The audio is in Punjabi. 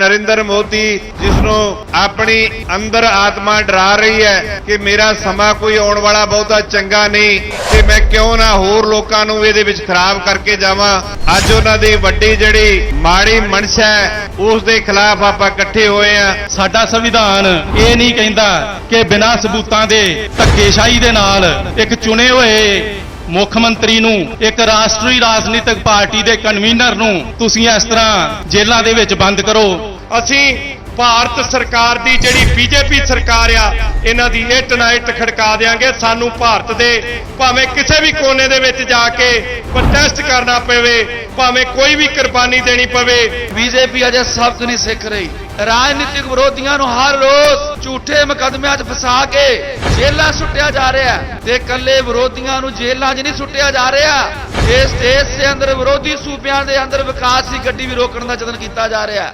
ਨਰਿੰਦਰ ਮੋਦੀ ਜਿਸ ਨੂੰ ਆਪਣੀ ਅੰਦਰ ਆਤਮਾ ਡਰਾ ਰਹੀ ਹੈ ਕਿ ਮੇਰਾ ਸਮਾਂ ਕੋਈ ਆਉਣ ਵਾਲਾ ਬਹੁਤਾ ਚੰਗਾ ਨਹੀਂ, ਤੇ ਮੈਂ ਕਿਉਂ ਨਾ ਹੋਰ ਲੋਕਾਂ ਨੂੰ ਇਹਦੇ ਵਿੱਚ ਖਰਾਬ ਕਰਕੇ ਜਾਵਾਂ। ਅੱਜ ਉਹਨਾਂ ਦੀ ਵੱਡੀ ਜਿਹੜੀ ਮਾੜੀ ਮਨਸ਼ਾ ਹੈ, ਉਸ ਦੇ ਖਿਲਾਫ ਆਪਾਂ ਇਕੱਠੇ ਹੋਏ ਆ ਸਾਡਾ ਸੰਵਿਧਾਨ ਇਹ ਨਹੀਂ ਕਹਿੰਦਾ ਕਿ ਬਿਨਾਂ ਸਬੂਤਾਂ ਦੇ ਧੱਕੇਸ਼ਾਹੀ ਦੇ ਨਾਲ ਇੱਕ ਚੁਣੇ ਹੋਏ ਮੁੱਖ ਮੰਤਰੀ ਨੂੰ, ਇੱਕ ਰਾਸ਼ਟਰੀ ਰਾਜਨੀਤਿਕ ਪਾਰਟੀ ਦੇ ਕਨਵੀਨਰ ਨੂੰ ਤੁਸੀਂ ਇਸ ਤਰ੍ਹਾਂ ਜੇਲ੍ਹਾਂ ਦੇ ਵਿੱਚ ਬੰਦ ਕਰੋ। ਅਸੀਂ ਭਾਰਤ ਸਰਕਾਰ ਦੀ ਜਿਹੜੀ ਬੀਜੇਪੀ ਸਰਕਾਰ ਆ, ਇਹਨਾਂ ਦੀ ਇੱਟ ਨਾ ਇੱਟ ਖੜਕਾ ਦੇਾਂਗੇ ਸਾਨੂੰ ਭਾਰਤ ਦੇ ਭਾਵੇਂ ਕਿਸੇ ਵੀ ਕੋਨੇ ਦੇ ਵਿੱਚ ਜਾ ਕੇ ਪ੍ਰੋਟੈਸਟ ਕਰਨਾ ਪਵੇ, ਭਾਵੇਂ ਕੋਈ ਵੀ ਕੁਰਬਾਨੀ ਦੇਣੀ ਪਵੇ। ਬੀਜੇਪੀ ਅਜੇ ਸਬਕ ਨਹੀਂ ਸਿੱਖ ਰਹੀ। ਰਾਜਨੀਤਿਕ ਵਿਰੋਧੀਆਂ ਨੂੰ ਹਰ ਰੋਜ਼ ਝੂਠੇ ਮੁਕੱਦਮਿਆਂ 'ਚ ਫਸਾ ਕੇ ਜੇਲ੍ਹਾਂ ਸੁੱਟਿਆ ਜਾ ਰਿਹਾ ਤੇ ਇਕੱਲੇ ਵਿਰੋਧੀਆਂ ਨੂੰ ਜੇਲ੍ਹਾਂ 'ਚ ਨਹੀਂ ਸੁੱਟਿਆ ਜਾ ਰਿਹਾ। ਇਸ ਦੇਸ਼ ਦੇ ਅੰਦਰ ਵਿਰੋਧੀ ਸੂਬਿਆਂ ਦੇ ਅੰਦਰ ਵਿਕਾਸ ਦੀ ਗੱਡੀ ਵੀ ਰੋਕਣ ਦਾ ਯਤਨ ਕੀਤਾ ਜਾ ਰਿਹਾ